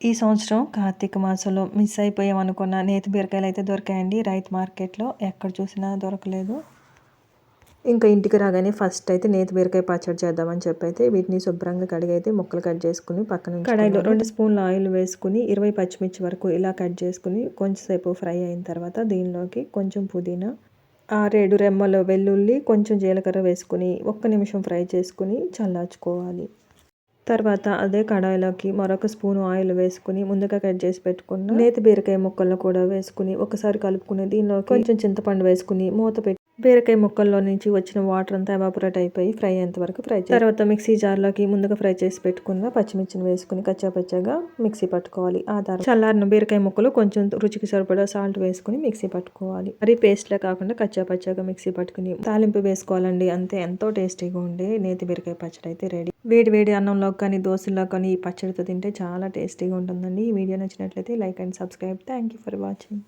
ఈ సంవత్సరం కార్తీక మాసంలో మిస్ అయిపోయామనుకున్న నేతి బీరకాయలు అయితే దొరికాయండి. రైతు మార్కెట్లో ఎక్కడ చూసినా దొరకలేదు. ఇంకా ఇంటికి రాగానే ఫస్ట్ అయితే నేతి బీరకాయ పచ్చడి చేద్దామని చెప్పి అయితే వీటిని శుభ్రంగా కడిగి అయితే ముక్కలు కట్ చేసుకుని పక్కన కడాయిలో రెండు స్పూన్ల ఆయిల్ వేసుకుని ఇరవై పచ్చిమిర్చి వరకు ఇలా కట్ చేసుకుని కొంచెంసేపు ఫ్రై అయిన తర్వాత దీనిలోకి కొంచెం పుదీనా ఆరేడు రెమ్మల వెల్లుల్లి కొంచెం జీలకర్ర వేసుకుని ఒక్క నిమిషం ఫ్రై చేసుకుని చల్లార్చుకోవాలి. తర్వాత అదే కడాయిలోకి మరొక స్పూన్ ఆయిల్ వేసుకుని ముందుగా కట్ చేసి పెట్టుకున్న నేతి బీరకాయ ముక్కలను కూడా వేసుకుని ఒకసారి కలుపుకుని దీనిలో కొంచెం చింతపండు వేసుకుని మూత పెట్టి బీరకాయ ముక్కల్లో నుంచి వచ్చిన వాటర్ అంతా ఎవాపరేట్ అయిపోయి ఫ్రై అయ్యేంత వరకు ఫ్రై తర్వాత మిక్సీ జార్లోకి ముందుగా ఫ్రై చేసి పెట్టుకున్న పచ్చిమిర్చిని వేసుకుని కచ్చాపచ్చాగా మిక్సీ పట్టుకోవాలి. ఆ తర్వాత చల్లారిన బీరకాయ ముక్కలు కొంచెం రుచికి సరిపడా సాల్ట్ వేసుకుని మిక్సీ పట్టుకోవాలి. మరి పేస్ట్లే కాకుండా కచ్చాపచ్చాగా మిక్సీ పట్టుకుని తాలింపు వేసుకోవాలండి. అంతే ఎంతో టేస్టీగా ఉండే నేతి బీరకాయ పచ్చడి అయితే రెడీ వేడి వేడి అన్నంలో కానీ దోశల్లో కానీ ఈ పచ్చడితో తింటే చాలా టేస్టీగా ఉంటుందండి. ఈ వీడియో నచ్చినట్లయితే like and subscribe. Thank you for watching